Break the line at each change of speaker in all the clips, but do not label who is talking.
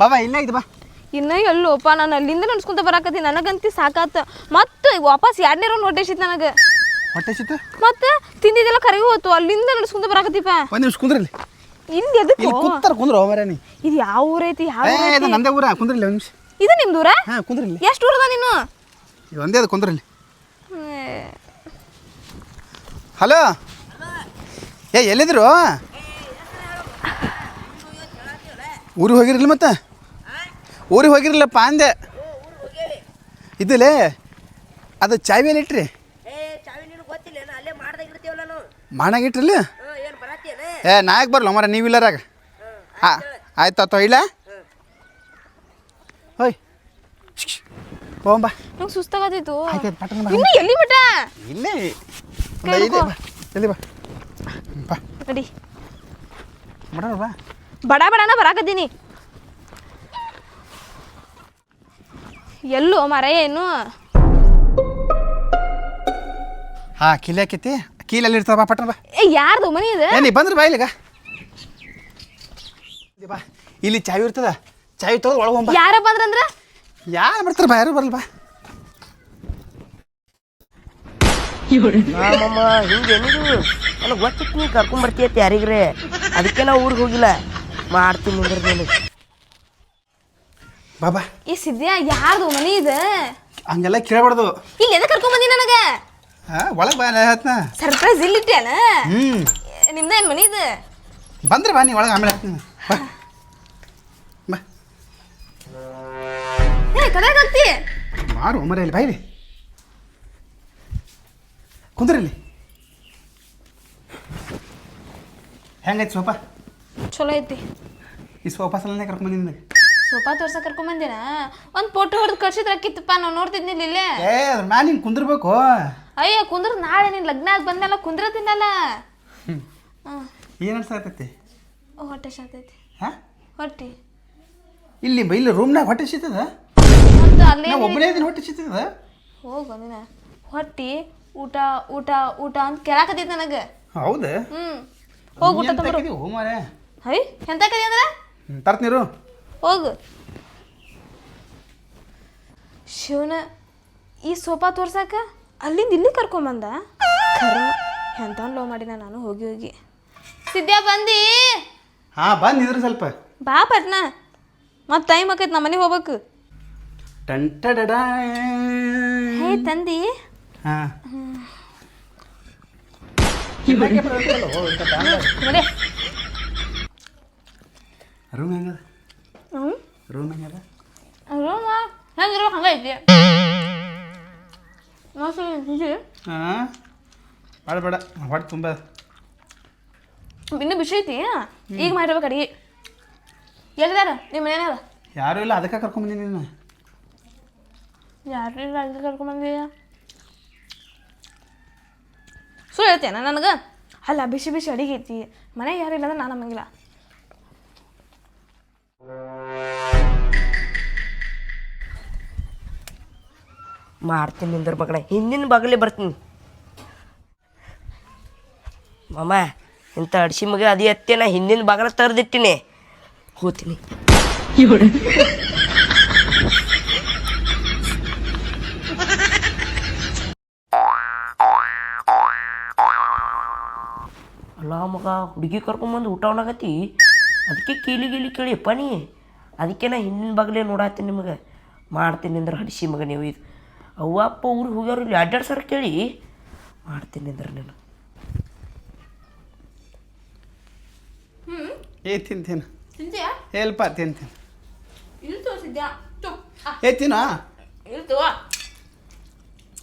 ಬಾಬಾ ಇಲ್ಲ ಇದು ಬಾ
ಇನ್ನ ಎಲ್ಲೋಪ ನಾನು ಅಲ್ಲಿಂದ ನಡ್ಸ್ಕೊಂತ ಬರಾಕತ್ತೀನಿ ನನಗಂತಿ ಸಾಕಾತ. ಮತ್ತೆ ವಾಪಸ್ ಎರಡನೇ ರೌಂಡ್ ಹೊಟ್ಟೆಸಿತ್ ನನಗೆ.
ಹೊಟ್ಟೆ ಮತ್ತ
ಮತ್ತೆ ತಿಂದಿದ್ದೆಲ್ಲ ಕರಗಿ ಹೋತು. ಅಲ್ಲಿಂದ ನಡ್ಸ್ಕೊಂತ ಬರಾಕತ್ತೀಪ.
ಒಂದು ನಿಮಿಷ ಕುಂದ್ರಲ್ಲಿ.
ಇಲ್ಲಿ ಎದಕ್ಕೆ
ಇಲ್ಲಿ ಕೂತಾರ ಕುಂದ್ರ ಮರ ನೀ.
ಇದು ಯಾವ ಊರೈತಿ ಯಾವ
ಏ ಇದು ನಂದೇ ಊರ ಕುಂದ್ರಲ್ಲಿ ಒಂದು ನಿಮಿಷ.
ಇದು ನಿಮ್ದು ಊರ?
ಹಾಂ ಕುಂದ್ರಲ್ಲಿ.
ಎಷ್ಟು ಊರದ ನೀನು?
ಇದು ಒಂದೇ ಅದು ಕುಂದ್ರಲ್ಲಿ. ಹಲೋ? ಏ ಎಲ್ಲಿದ್ರು ಊರಿಗೆ ಹೋಗಿರಲಿಲ್ಲ ಮತ್ತೆ? ಊರಿಗೆ ಹೋಗಿರಲಿಲ್ಲಪ್ಪ ಅಂದೆ. ಇದಿಲ್ಲೇ ಅದು ಚಾವಿ ಎಲ್ಲಿ ಇಟ್ರಿ.
ಏ
ಏ ನಾಯಕ್ ಬರಲ್ಲ ಮರ ನೀವಿಲ್ಲರಾಗ ಹಾಂ ಆಯ್ತು ಆಯ್ತು ಇಲ್ಲ ಹೋಯ್. ಹೋಗಂಬ
ನಂಗೆ ಸುಸ್ತಾಗತ್ತಿತ್ತು.
ಆಯ್ತು ಆಯ್ತು ಪಟ್ಟಣ
ಇನ್ನು ಎಲ್ಲಿ ಮಟ
ಇಲ್ಲೇ. ಇಲ್ಲಿ ಬಾ ಎಲ್ಲಿ ಬಾ? ಬಾ. ಬಡ ಬಾ.
ಬಡ ಬಡನ ಬರಾಕತ್ತೀನಿ. ಎಲ್ಲೋ ಮರ ಏನು?
ಹಾ ಕಿಲೆ ಹಾಕೈತಿ ಕೀಲಿ ಎಲ್ಲಿ ಇರ್ತಾವ ಬಾ ಪಟ್ಟಣ ಬಾ.
ಏ ಯಾರ್ದು ಮನಿ ಇದೆ?
ಏ ನೀ ಬಂದ್ರೆ ಬಾ ಇಲ್ಲಿಗ. ಇಲ್ಲಿ ಬಾ ಇಲ್ಲಿ ಚಾವಿ ಇರ್ತದ. ಚಾವಿ ತೊಗೊಂಡು ಒಳಗೆ ಹೋಗ್ಬಾ.
ಯಾರ ಬಂದ್ರಂದ್ರ?
ಯಾರು ಬರ್ತಾರೆ ಬಾ ಯಾರು ಬರಲ್ಲ ಬಾ.
ನಮ್ಮಮ್ಮ ಹಿಂಗೆ ಏನಿದು? ನನಗೆ ಗೊತ್ತಿತ್ತು ನೀ ಕರ್ಕೊಂಬರ್ತೀಯತ್ತೆ ಯಾರಿಗ್ರೆ. ಅದಕ್ಕೆ ನಾವು ಊರಿಗೆ ಹೋಗಿಲ್ಲ. ಮಾಡ್ತೀನಿ ನಿಂದ್ರ ನೀನು
ಬಾ ಬಾ.
ಈ ಸಿದ್ಯಾ ಯಾರ್ದು ಮನಿ ಇದೆ?
ಹಂಗೆಲ್ಲ ಕೇಳಬಾರ್ದು.
ಇಲ್ಲಿ ಎದಕ್ಕೆ ಕರ್ಕೊಂಡ್ ಬಂದಿ ನನಗೆ?
ಒಳಗೆ ಬಾ ಹೇಳ್ತನ
ಸರ್ಪ್ರೈಸ್ ಇಲ್ಲಿಟ್ಟೇನ?
ಹ್ಞೂ
ನಿಮ್ದೇನ್ ಮನಿ ಇದು?
ಬಂದ್ರೆ ಬಾ ನೀ ಒಳಗೆ ಆಮೇಲೆ ಹೇಳ್ತೀನಿ ಬಾ. ಬಾ.
ಏ ಕದಾಗ ಹಾಕ್ತಿ
ಮಾರು ಮರೆಯಲ್ಲಿ ಬಾಯಿಲಿ ಕುಂದ್ರಲ್ಲಿ ಹೆಂಗೈತಿ ಸೋಫಾ?
ಚಲೋ ಐತಿ.
ಈ ಸೋಫಾ ಸಲನೇ ಕರ್ಕೊಂಡ್ ಬಂದಿನಿ
ಸೋಫಾ ತೋರ್ಸಕ್ ಕರ್ಕೊಂಡ್ ಬಂದಿನ ಒಂದ್ ಫೋಟೋ ಹೊಡೆದು ಕಳ್ಸಿದ್ರ ಕಿತ್ತಪ್ಪ ನಾವು ನೋಡ್ತಿದ್ನಿಲ್ಲ ಇಲ್ಲೇ.
ಏ ಅದ್ರ ಮ್ಯಾಲ ಹಿಂಗೆ ಕುಂದಿರ್ಬೇಕು.
ಅಯ್ಯ ಕುಂದ್ರ ನಾಳೆ ನೀನ್ ಲಗ್ನ ಆಗಿ ಬಂದ್ಮೇಲೆ ಕುಂದ್ರತಿನಲ್ಲ
ಏನು ಅನ್ಸಾಕತ್ತಿ
ಓ, ಹೊಟ್ಟೆ ಶಾತೈತಿ
ಹಾಂ?
ಹೊಟ್ಟಿ.
ಇಲ್ಲಿ ಬೈಲ್ ರೂಮ್ನಾಗ ಹೊಟ್ಟೆ ಸಿಗ್ತದ
ಮತ್ತೆ ಅಲ್ಲೇ
ನಾ ಒಬ್ಬನೇ ಇದೀನಿ ಹೊಟ್ಟೆ ಸಿಗ್ತದ
ಹೋಗ್ ಹೊಟ್ಟಿ ಊಟ ಊಟ ಊಟ ಅಂತ ಕೇಳಾಕತ್ತೈತಿ ನನಗೆ.
ಹೌದು?
ಹ್ಮ್. ಹೋಗ್ ಊಟ
ಹೋ ಮಾರೇ
ಹೈ ಎಂತ ಕರಿ ಅಂದ್ರ?
ತರ್ತೀರು
ಹೋಗು. ಶಿವನ ಈ ಸೋಫಾ ತೋರ್ಸಾಕ? ಅಲ್ಲಿಂದ ಇಲ್ಲಿ ಕರ್ಕೊಂಬಂದ? ಕರ್ಮ ಎಂತ ಲೋ ಮಾಡಿನ ನಾನು ಹೋಗಿ ಹೋಗಿ. ಸಿದ್ಯಾ ಬಂದಿ?
ಹಾ ಬಂದು ಇದ್ರ ಸ್ವಲ್ಪ.
ಬಾ ಪಟ್ನ ಮತ್ತೆ ಟೈಮ್ ಆಕೈತೆ ನಮ್ಮ ಮನೆಗೆ ಹೋಗ್ಬೇಕು
ಟಂಟಡಡ
ಹೇ ತಂದಿ.
ಹಾಂ. ರೂಮ್ ಹೆಂಗದ? ರೂಮ್ ಹೆಂಗದ?
ರೂಮ? ಹೆಂಗಿರ್ಬೇಕು ಹಂಗೈತಿ.
ಹಾಂ? ಬೇಡ ಬೇಡ. ಹೊಟ್ಟೆ ತುಂಬ.
ಇನ್ನೂ ಬಿಸಿ ಐತಿ? ಈಗ ಮಾಡಿರ್ಬೇಕು ಅಡಿಗೆ. ಎಲ್ಲಿದಾರ? ನಿಮ್ಮ ಮನೆಯಾರ
ಯಾರು ಇಲ್ಲ ಅದಕ್ಕೆ ಕರ್ಕೊಂಬಂದಿನಿ ನೀನು.
ಯಾರು ಇಲ್ಲ ಅಲ್ಲಿ ಕರ್ಕೊಂಬಂದಿಯ ಸುಳ್ಳು ಹೇಳ್ತೇನೆ ನನಗೆ? ಅಲ್ಲ ಬಿಸಿ ಬಿಸಿ ಅಡಿಗೆ ಐತಿ. ಮನೆಗೆ ಯಾರು ಇಲ್ಲ ಅಂದ್ರೆ ನಾನು ನಮ್ಮಂಗಿಲ್ಲ.
ಮಾಡ್ತೀನಿ ನಿಂದ್ರ ಮಗನ ಹಿಂದಿನ ಬಗಲೇ ಬರ್ತೀನಿ. ಮಾಮ, ಇಂಥ ಅಡ್ಸಿ ಮಗ ಅದೇ ಅತ್ತೆ, ನಾ ಹಿಂದಿನ ತರ್ದಿತ್ತೀನಿ ತೆರೆದಿಟ್ಟಿನಿ. ಹೋಗ್ತೀನಿ ಅಲ್ಲ ಮಗ, ಹುಡುಗಿ ಕರ್ಕೊಂಬಂದು ಊಟ ಉಣ್ಣಾಕತ್ತಿ ಅದಕ್ಕೆ ಕೀಲಿ ಗೀಲಿ ಕೇಳಿ ಪನಿ ಅದಕ್ಕೆ ನಾ ಹಿಂದಿನ ಬಾಗಲೇ ನೋಡಾತೀನಿ ನಿಮಗೆ. ಮಾಡ್ತೀನಿ ಅಂದ್ರೆ ಹಡಿಸಿ ಮಗ ನೀವು ಇದು. ಅವ್ವ ಅಪ್ಪ ಊರಿಗೆ ಹೋಗ್ಯಾರ ಇಲ್ಲಿ ಅಡ್ಡಾಡ್ ಸರ್ ಕೇಳಿ. ಮಾಡ್ತೀನಿ ಅಂದ್ರೆ ನೀನು.
ಏ ತಿನ್ ತಿನ್.
ತಿಂತೀಯಾ?
ಹೇಲ್ಪ ತಿನ್ ತಿನ್.
ಇಲ್ಲಿ ತೋರಿಸಿದ್ಯಾ
ಏ ತಿನ್ನ
ಇಲ್ತು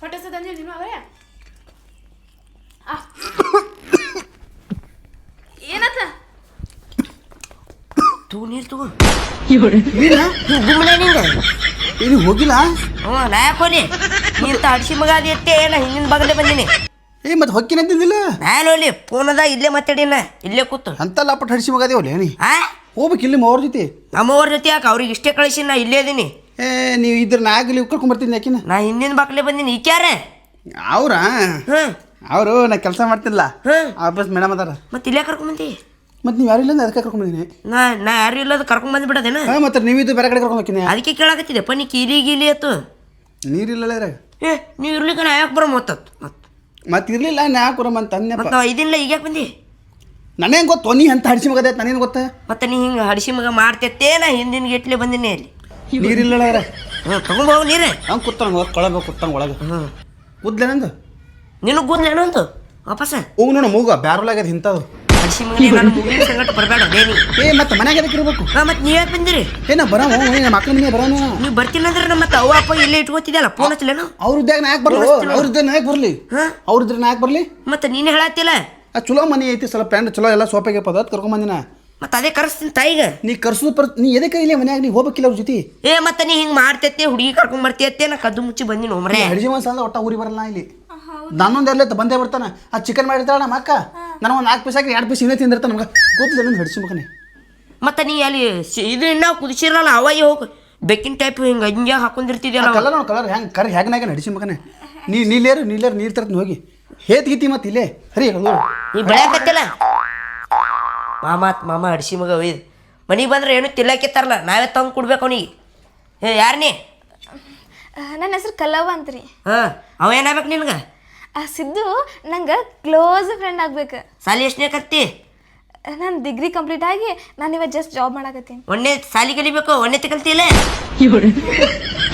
ಹೊಟ್ಟೆ ಸದಂಜಿ ನೀನು ಅವರೇ? ಏನತ್ತ
ತೂ ನೀರು ತಗೋ
ನೀನ
ನಿಂಗೆ
ಇಲ್ಲಿ ಹೋಗಿಲ್ಲ?
ಹ್ಞೂ ನಾ ಯಾಕೆ ಹೋಲಿ ನೀ ಇಂಥ ಅಡ್ಸಿ ಮಗ ಅದು ಎತ್ತೆ ನಾ ಹಿಂದಿನ ಬಾಗಲೇ ಬಂದೀನಿ.
ಏ ಮತ್ತೆ ಹೊಕ್ಕಿನ ಅಂತಿದ್ದಿಲ್ಲ
ನಾನು ಫೋನ್ ಅದ ಇಲ್ಲೇ ಮಾತಾಡಿನ ಇಲ್ಲೇ ಕೂತು.
ಅಂತ ಹಡ್ಸಿ ಮಗ ಅದೇವಲ್ಲ ನೀ
ಹಾ
ಹೋಗ್ಬೇಕು ಇಲ್ಲಿ ಅವ್ರ ಜೊತೆ.
ನಮ್ಮವ್ರ ಜೊತೆ ಯಾಕೆ ಅವ್ರಿಗೆ ಇಷ್ಟೇ ಕಳಿಸಿ ನಾ ಇಲ್ಲೇ ಇದೀನಿ.
ಏ ನೀವು ಇದ್ರ ನಾ ಆಗಲಿ ಕರ್ಕೊಂಬರ್ತೀನಿ ಯಾಕಿನ
ನಾ ಹಿಂದಿನ ಬಾಕ್ಲೆ ಬಂದೀನಿ. ಈಕ್ಯಾರೆ
ಅವ್ರ?
ಹ್ಞೂ.
ಅವರು ನಾ ಕೆಲಸ ಮಾಡ್ತಿಲ್ಲ.
ಹ್ಞೂ.
ಆಫೀಸ್ ಮೇಡಮ್ ಅದಾರ.
ಮತ್ತೆ ಇಲ್ಲೇ ಕರ್ಕೊಂಬಂದಿ
ಮತ್ತು ನೀವು ಯಾರು ಇಲ್ಲ ಅದಕ್ಕೆ ಕರ್ಕೊಂಬಂದಿನಿ
ನಾ ನಾ ಯಾರು ಇಲ್ಲದ ಕರ್ಕೊಂಡ್ ಬಂದ್ಬಿಡೋದೇನ?
ಹಾಂ ಮತ್ತೆ ನೀವು ಇದು ಬೇರೆ ಕಡೆ ಕರ್ಕೊಂಬರ್ತೀನಿ
ಅದಕ್ಕೆ ಕೇಳಾಕತ್ತಿದೆ ಪನಿ ಕೀಲಿ ಗೀಲಿ ಆಯ್ತು.
ನೀರಿಲ್ಲ ಇದ್ರಾಗ?
ಏ ನೀವು ಇರ್ಲಿಕ್ಕೆ ನಾ ಯಾಕೆ ಬರೋ ಮೊತ್ತತ್ತು ಮತ್ತೆ
ಮತ್ತೆ ಇರಲಿಲ್ಲ ನಾ ಯಾಕೆ ಕೊಡಮ್ಮ ಅಂತ
ಮತ್ತೆ ನಾವು ಇದಿಲ್ಲ ಈಗ ಯಾಕೆ ಬಂದಿ?
ನನಗೆ ಗೊತ್ತು? ನೀ ಅಂತ ಹಡಿಸಿ ಮಗದ ನನಗೇನು ಗೊತ್ತಾ?
ಮತ್ತೆ ನೀ ಹಿಂಗೆ ಹಡಿಸಿ ಮಗ ಮಾಡ್ತೈತೆ ನಾ ಹಿಂದಿನ ಗೇಟ್ಲೆ ಬಂದಿನಿ ಅಲ್ಲಿ.
ನೀರಿಲ್ಲ ರೀ
ಹ್ಞೂ ತಗೊಂಬೋವು ನೀರೇ.
ಅವ್ನು ಕೂತಾನ ಹೋಗಿ ಕೊಳಬೇಕು ಕೂತಾನ ಒಳಗೆ.
ಹ್ಞೂ
ಕೂದ್ಲೇನಂದು
ನಿನಗೆ ಕೂದ್ಲೇನಂದು ವಾಪಸ್.
ಹೋಗಿ ನೋಡು ಮೂಗ ಬ್ಯಾರೊಳಗದ ಇಂಥದ್ದು.
ಹಡಿಸಿ ಮಗನೇ ನಾನು ಮುಗಿನ ಸಂಗಟ ಬರಬೇಡ ಬೇನಿ
ಏ ಮತ್ತೆ ಮನ್ಯಾಗ ಇರ್ಬೇಕು?
ಮತ್ತೆ ನೀವು ಯಾಕೆ ಬಂದಿರಿ?
ಏನ ನಮ್ಮ ಮನೆ
ನೀವು ಅಂದ್ರೆ ನಮ್ಮ ಮತ್ತೆ ಅವ್ವ ಅಪ್ಪ ಇಲ್ಲೇ ಇಟ್ಕೋತಿದ್ದಲ್ಲ ಫೋನ್ ಹಚ್ಚಲೇನು
ಅವ್ರ ಉದ್ಯೋಗ ನಾ ಯಾಕೆ ಬರ್ಲಿ? ಅವ್ರ ಉದ್ಯೋಗ ಬರಲಿ?
ಹಾಂ?
ಅವ್ರ ಇದ್ರೆ ನಾ ಬರಲಿ?
ಮತ್ತೆ ನೀನೆ ಹೇಳತ್ತಿಲ್ಲ?
ಆ ಚಲೋ ಮನೆ ಐತಿ ಸ್ವಲ್ಪ ಪ್ಯಾಂಟ್ ಚಲೋ ಎಲ್ಲ ಸೋಪಾಗಿ ಪದಾರ್ಥ ಕರ್ಕೊಂಬಂದಿನ
ಮತ್ತೆ ಅದೇ ಕರೆಸ್ತೀನಿ ತಾಯಿಗೆ.
ನೀ ಕರ್ಸೋದು ಪರ್ ನೀ ಎದಕ್ಕೆ ಇಲ್ಲ ಮನ್ಯಾಗ ನೀ ಹೋಗ್ಬೇಕಿಲ್ಲ ಅವ್ರ ಜೊತೆ?
ಏ ಮತ್ತೆ ನೀ ಹಿಂಗೆ ಮಾಡ್ತೈತೆ ಹುಡುಗಿ ಕರ್ಕೊಂಡ್ ಬರ್ತಿಯತ್ತೆ ನಾ ಕದ್ದು ಮುಚ್ಚಿ ಬಂದಿನಿ ಒಮ್ರೆ
ಅಡಿಗೆ ಮಸಾಲ ಒಟ್ಟ ಊರಿ ಬರಲ್ಲ ಇಲ್ಲಿ. ನಾನೊಂದು ಎಲ್ಲ ಬಂದೇ ಬರ್ತಾನೆ. ಆ ಚಿಕನ್ ಮಾಡಿರ್ತಾಳ ನಮ್ಮ ಅಕ್ಕ ನಾನು ಒಂದು ನಾಲ್ಕು ಪೀಸ್ ಹಾಕಿ ಎರಡು ಪೀಸ್ ಇನ್ನೇ ತಿಂದಿರ್ತಾನೆ ನಮ್ಗೆ. ಕೂದಲು ಒಂದು ಹಡಿಸಿ ಮಗನೇ
ಮತ್ತೆ ನೀ ಅಲ್ಲಿ ಸಿ- ಇದು ಇನ್ನ ಕುದಿಸಿರಲ್ಲ ಅವಾಗೆ ಹೋಗಿ ಬೆಕ್ಕಿನ ಟೈಪ್ ಹಿಂಗೆ ಹಂಗೆ ಹಾಕೊಂಡಿರ್ತಿದ್ಯಲ್ಲ
ಕಲರ್ ನೋಡಿ ಕಲರ್ ಹೆಂಗೆ ಕರ್ ಹೆಗ್ನಾಗ ನಡಿಸಿ ಮಗನೇ ನೀ ನೀಲೇರು ನೀಲೇರು ನೀರು ತರ್ತೀನಿ ಹೋಗಿ. ಹೇತ್ ಗೀತಿ ಮತ್ತೆ ಇಲ್ಲೇ. ಹರಿ ಹೇಳು.
ನೀ ಬೆಳೆಯಕತ್ತಿಲ್ಲ ಮಾಮ ಆತ್ ಮಾಮ ಹಡ್ಸಿ ಮಗ ಒಯ್ದು. ಮನೆಗೆ ಬಂದ್ರೆ ಏನು ತಿಲ್ಲಕ್ಕಿತ್ತಾರಲ್ಲ ನಾವೇ ತಂದು ಕೊಡ್ಬೇಕು ಅವನಿಗೆ. ಏ ಯಾರನೇ? ನೀ
ನನ್ನ ಹೆಸರು ಕಲ್ಲವ್ವ ಅಂತ್ರಿ.
ಹಾಂ ಅವ ಏನಾಗ್ಬೇಕು ನಿನ್ಗೆ?
ಆ ಸಿದ್ದು ನಂಗೆ ಕ್ಲೋಸ್ ಫ್ರೆಂಡ್ ಆಗ್ಬೇಕು.
ಸಾಲಿ ಎಷ್ಟನೇ ಕತ್ತಿ
ನಾನು ಡಿಗ್ರಿ ಕಂಪ್ಲೀಟ್ ಆಗಿ ನಾನು ಇವಾಗ ಜಸ್ಟ್ ಜಾಬ್ ಮಾಡಕತ್ತೀನಿ.
ಒಂದೇ ಸಾಲಿ ಕಲಿಬೇಕು ಒಂದೇ ಕಲ್ತಿಲ್ಲ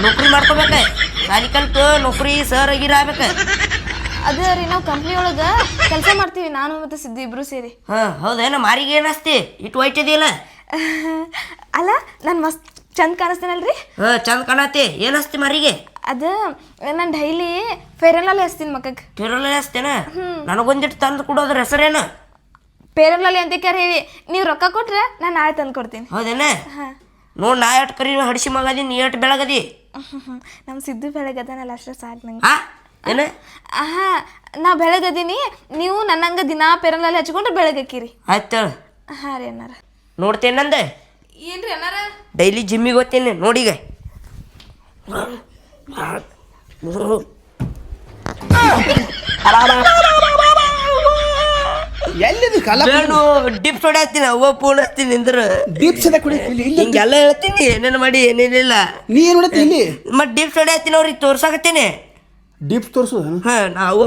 ನೌಕರಿ ಮಾಡ್ಕೋಬೇಕು. ಸಾಲಿ ಕಲ್ತು ನೌಕರಿ ಸರ್ ಆಗಿರ ಆಗ್ಬೇಕು
ಅದೇ ರೀ ನಾವು ಕಂಪ್ನಿ ಒಳಗೆ ಕೆಲಸ ಮಾಡ್ತೀವಿ ನಾನು ಮತ್ತು ಸಿದ್ದು ಇಬ್ರು ಸೇರಿ.
ಹಾಂ ಹೌದೇನ ಮಾರಿಗೆ ಏನಸ್ತಿ ಇಟ್ಟು ಇದೆಯಲ್ಲ
ಅಲ್ಲ ನಾನು ಮಸ್ತ್ ಚಂದ ಕಾಣಿಸ್ತೇನಲ್ರಿ?
ಹಾಂ ಚಂದ ಕಾಣತಿ ಏನಸ್ತಿ ಮಾರಿಗೆ?
ಅದು ನಾನು ಡೈಲಿ ಫೇರ್ ಅಂಡ್ ಲವ್ಲಿ ಹಚ್ತೀನಿ ಮಕ್ಕಕ್ಕೆ
ತಿರಲ್ಲ ಹಸ್ತೇನ ನನಗೊಂದಿಟ್ಟು ತಂದು ಕೊಡೋದ್ರ ಹೆಸರೇನು?
ಅಂಡ್ ಅಂತ ಕರೆ ಹೇಳಿ ನೀವು ರೊಕ್ಕ ಕೊಟ್ರೆ ನಾನು ನಾಳೆ ತಂದು ಕೊಡ್ತೀನಿ.
ಹೌದೇನ? ನೋಡ್ ನಾ ಎಟ್ ಕರಿ ಹಡಿಸಿ ಮಗದಿ ನೀ ಎಟ್ ಬೆಳಗದಿ?
ನಮ್ಮ ಸಿದ್ದು ಬೆಳಗದನಲ್ಲ ಅಷ್ಟೇ ಸಾಕು ನಂಗೆ.
ಏನ?
ಆಹಾ ನಾ ಬೆಳಗದೀನಿ ನೀವು ನನ್ನಂಗ ದಿನಾ ಪೆರಲಲ್ಲಿ ಹಚ್ಕೊಂಡ್ರೆ ಬೆಳಗಕ್ಕಿರಿ.
ಆಯ್ತು
ಹಾ ರೀ ಅನ್ನಾರ
ನೋಡ್ತೇನಂದೆ
ಏನ್ರಿ ಅನ್ನಾರ
ಡೈಲಿ ಜಿಮ್ಮಿಗೆ ಹೋಗ್ತೇನೆ ನೋಡಿಗ.
ಎಲ್ಲಿದು ಕಲ
ಬೇಡು ಡಿಪ್ ಹೊಡ್ಯಾತೀನಿ ಅವ್ವ ಫೋನ್ ಹಚ್ತೀನಿ ನಿಂದ್ರ.
ದೀಪ್ ಸದ ಕುಡಿ ಇಲ್ಲಿ
ಹಿಂಗೆಲ್ಲ ಹೇಳ್ತೀನಿ ಏನೇನು ಮಾಡಿ ಏನೇನಿಲ್ಲ
ನೀ ಏನು ಮಾಡತ್ತಿ ಇಲ್ಲಿ?
ಮತ್ತೆ ಡಿಪ್ ಹೊಡ್ಯಾತೀನಿ ಅವ್ರಿಗೆ ತೋರ್ಸಾಕತ್ತೀನಿ.
ದೀಪ್ ತೋರಿಸೋದು?
ಹಾ ನಾವು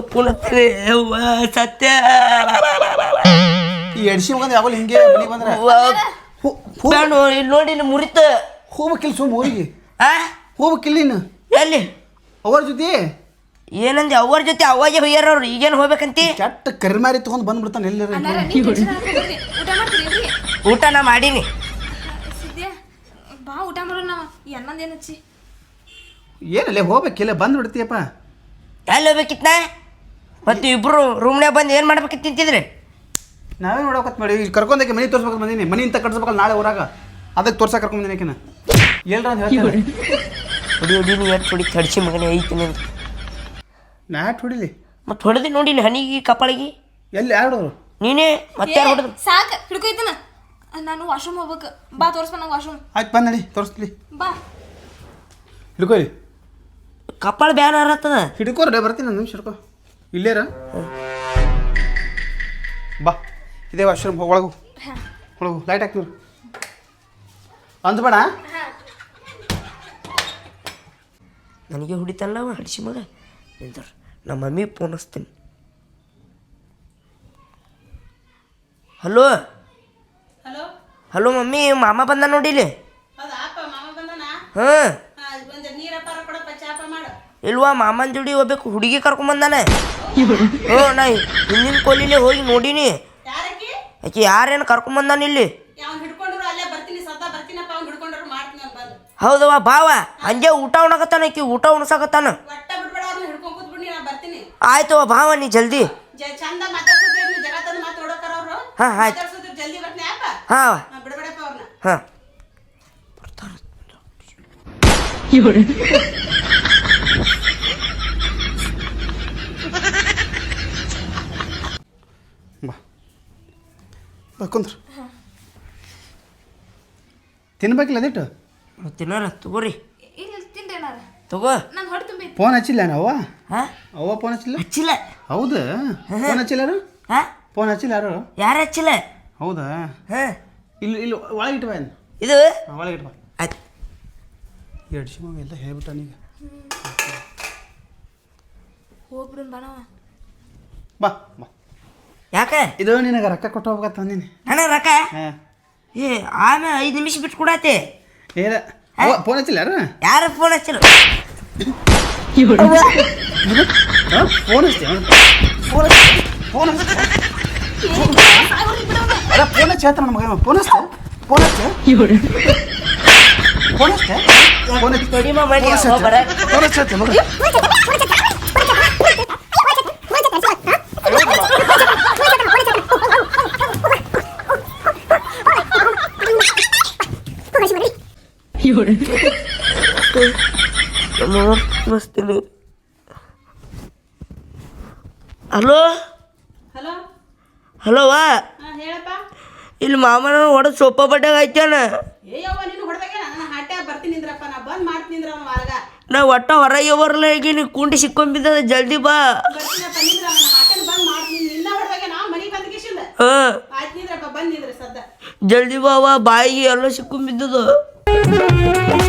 ಅವ್ವ ಸತ್ಯ.
ಈ ಎಡ್ಸಿ ಮಗಂದ ಯಾವಾಗ ಹಿಂಗೆ ಮನೆ ಬಂದ್ರೆ?
ಇಲ್ಲಿ ನೋಡಿ ಇಲ್ಲಿ ಮುರಿತ.
ಹೋಗ್ಬೇಕಿಲ್ಲ ಸುಮ್ಮ ಊರಿಗೆ?
ಆ?
ಹೋಗ್ಬೇಕಿಲ್ಲ ನೀನು?
ಎಲ್ಲಿ?
ಅವ್ರ ಜೊತೆ?
ಏನಂದೆ ಅವ್ರ ಜೊತೆ? ಅವಾಗೆ ಹೋಗ್ಯಾರ ಅವ್ರು ಈಗೇನು ಹೋಗ್ಬೇಕಂತಿ?
ಕೆಟ್ಟ ಕರಿಮಾರಿ ತಗೊಂಡ್ ಬಂದ್ಬಿಡ್ತಾನೆ ಎಲ್ಲರ
ಊಟ
ನಾ ಮಾಡೀನಿ.
ಬಾ ಊಟ ಮಾಡೋಣ.
ಏನಲ್ಲೇ ಹೋಗ್ಬೇಕಿಲ್ಲ ಬಂದ್ಬಿಡ್ತೀಯಪ್ಪ
ಎಲ್ಲಿ ಹೋಗ್ಬೇಕಿತ್ತ ಮತ್ತು ಇಬ್ಬರು ರೂಮ್ನ್ಯಾಗ ಬಂದು ಏನು ಮಾಡ್ಬೇಕಿತ್ತು ತಿಂತಿದ್ರಿ?
ನಾವೇ ನೋಡಕತ್ ಮಾಡಿ. ಇಲ್ಲಿ ಕರ್ಕೊಂಡಕ್ಕೆ ಮನೆ ತೋರ್ಸ್ಬೇಕು ಬಂದೀನಿ. ಮನೆ ಅಂತ ಕಟ್ಸ್ಬೇಕಲ್ಲ ನಾಳೆ ಊರಾಗ. ಅದಕ್ಕೆ ತೋರ್ಸಕ್ಕೆ ಕರ್ಕೊಂಡ್ ಬಂದೀನಿ ಆಕಿನ. ಎಲ್ರ ಅಂತ
ಹೊಡಿ ಹೊಡಿ ನೀ ಎಷ್ಟು ಹೊಡಿ? ಕಡ್ಸಿ ಮಗನೇ ಐತಿ ನಿಂದು.
ಮ್ಯಾಟ್ ಹೊಡಿಲಿ?
ಮತ್ತೆ ಹೊಡೆದಿ ನೋಡಿನಿ ಹನಿಗೆ ಕಪಾಳಿಗೆ.
ಎಲ್ಲಿ ಯಾರು?
ನೀನೇ ಮತ್ತೆ ಯಾರು ಹೊಡೆದು
ಸಾಕು ಹಿಡ್ಕೊಯ್ತಾನ ನಾನು ವಾಶ್ರೂಮ್ ಹೋಗ್ಬೇಕು. ಬಾ ತೋರಿಸ್ಬ ನಂಗೆ ವಾಶ್ರೂಮ್.
ಆಯ್ತು ಬಂದ್ ನಡಿ ತೋರಿಸ್ಲಿ
ಬಾ.
ಹಿಡ್ಕೊರಿ
ಕಪಾಳ ಬ್ಯಾನ್ ಆರತ್ತದ.
ಹಿಡ್ಕೋರ ಬರ್ತೀನಿ ನಾನು ನಿಮಿಷ ಹಿಡ್ಕೊ. ಇಲ್ಲೇರ? ಬಾ ಇದೇ ವಾಶ್ರೂಮ್ ಒಳಗು. ಒಳಗು ಲೈಟ್ ಹಾಕ್ತೀವಿ ಅಂದ್ಬೇಡ.
ನನಗೆ ಹುಡಿತಲ್ಲ ಅವ ಹಡಿಸಿ ಮಗ. ನಿಂದ್ರ ನಮ್ಮ ಮಮ್ಮಿ ಫೋನ್ ಹಚ್ತೀನಿ. ಹಲೋ?
ಹಲೋ?
ಹಲೋ ಮಮ್ಮಿ ಮಾಮ ಬಂದ ನೋಡಿಲಿ ಹಾಂ
ಒಂದು ನೀರಪ್ಪಾರ ಕೊಡಪ್ಪ ಚಾಪ ಮಾಡು
ಇಲ್ವಾ ಮಾಮನ ಜೋಡಿ ಹೋಗ್ಬೇಕು? ಹುಡುಗಿ ಕರ್ಕೊಂಬಂದಾನೆ ಹ್ಞೂ ನಾ ಹಿಂದಿನ ಕೊಲಿಲೆ ಹೋಗಿ ನೋಡೀನಿ. ಆಕೆ ಯಾರೇನು ಕರ್ಕೊಂಬಂದಾನ ಇಲ್ಲಿ?
ಅವ್ನು ಹಿಡ್ಕೊಂಡ್ರು ಅಲ್ಲೇ ಬರ್ತೀನಿ ಸದಾ ಬರ್ತೀನಪ್ಪ ಹಿಡ್ಕೊಂಡ್ರು ಮಾಡ್ತೀನಿ ಅವ್ನು ಬಂದು.
ಹೌದವ ಬಾವ ಹಂಗೆ ಊಟ ಉಣಕತ್ತಾನ ಆಕಿ ಊಟ ಉಣಸಾಕತ್ತಾನ?
ಒಟ್ಟ ಬಿಡ್ಬೇಡ ಅವ್ರನ್ನ ಹಿಡ್ಕೊಂಡ್ ಕೂತ್ಬಿಡಿ ನಾ ಬರ್ತೀನಿ.
ಆಯ್ತವ ಬಾವ ನೀ ಜಲ್ದಿ. ಹಾಂ ಆಯ್ತು.
ಹಾಂ ಜಲ್ದಿ ಬರ್ತೀನಿ ಅಪ್ಪ
ಹಾಂ.
ಹಾ,
ಬಾ ಬಾ ಕುಂದ್ರ ತಿನ್ಬೇಕಿಲ್ಲ ಅದಿಟ್ಟು?
ತಿನ್ನೋರ ತಗೋರಿ.
ಇಲ್ಲ ತಿಂದೇನಾರ
ತಗೋ.
ನಂಗೆ ಹೊಟ್ಟೆ ತುಂಬಿ
ಫೋನ್ ಹಚ್ಚಿಲ್ಲ ಅವ್ವ?
ಹಾ?
ಅವ್ವ ಫೋನ್ ಹಚ್ಚಿಲ್ಲ?
ಹಚ್ಚಿಲ್ಲ.
ಹೌದು? ಫೋನ್ ಹಚ್ಚಿಲ್ಲ ಯಾರು?
ಹಾ?
ಫೋನ್ ಹಚ್ಚಿಲ್ಲ ಯಾರು?
ಯಾರು ಹಚ್ಚಿಲ್ಲ?
ಹೌದಾ?
ಹೇ.
ಇಲ್ಲಿ ಇಲ್ಲಿ ಒಳಗೆ ಇಟ್ಬಾ ಏನು
ಇದು?
ಒಳಗೆ ಬಾ.
ಆಯ್ತು.
ಎರಡು ಶಿವ ಎಲ್ಲ ಹೇಳ್ಬಿಟ್ಟ ನೀಗ
ಹೋಗ್ಬಿಡು
ಬಾ ಬಾ.
ಯಾಕೆ?
ಇದು ನಿನಗೆ ರೊಕ್ಕ ಕೊಟ್ಟು ಹೋಗ್ಬೇಕಂತ ಅಂದಿನಿ
ಹಣ ರೊಕ್ಕ? ಏ ಆಮೇಲೆ ಐದು ನಿಮಿಷ ಬಿಟ್ಟು ಕೊಡತ್ತೆ.
ಏನ? ಫೋನ್ ಹಚ್ಚಿಲ್ಲ ಯಾರು?
ಯಾರು ಫೋನ್ ಹಚ್ಚಿಲ್ಲ?
ಫೋನ್ ಹಚ್ಚಿ ಫೋನ್ ಫೋನ್ ಅಲ್ಲ ಫೋನ್ ಹಚ್ಚಿ ಹೇಳ್ತಾನ ಮಗ. ಫೋನ್ ಹಚ್ಚ. ಫೋನ್ ಹಚ್ಚ. ಫೋನ್ ಹಚ್ಚ ಫೋನ್ ಹಚ್ಚಿ. ಫೋನ್ ಹಚ್ಚ
ಬರ
ಫೋನ್ ಹಚ್ಚ ಮಗ
ಮಸ್ತ್ ಹಲೋ
ಹಲೋ
ಹಲೋ ವಾ
ಹಾ ಹೇಳಪ್ಪ
ಇಲ್ಲಿ ಮಾಮನ ಹೊಡೆದು ಸೋಫಾ ಬಡ್ಡಾಗ
ಆಯ್ತಾನ ನಾ
ಒಟ್ಟ ಹೊರಗೆ ಬರಲ್ಲ ಈಗ ನೀ ಕುಂಡಿ ಸಿಕ್ಕೊಂಬಿದ್ದದ ಜಲ್ದಿ ಬಾ ಜಲ್ದಿ ಬಾ ಬಾಯಿಗೆ ಎಲ್ಲ ಸಿಕ್ಕೊಂಬಿದ್ದದು Thank you.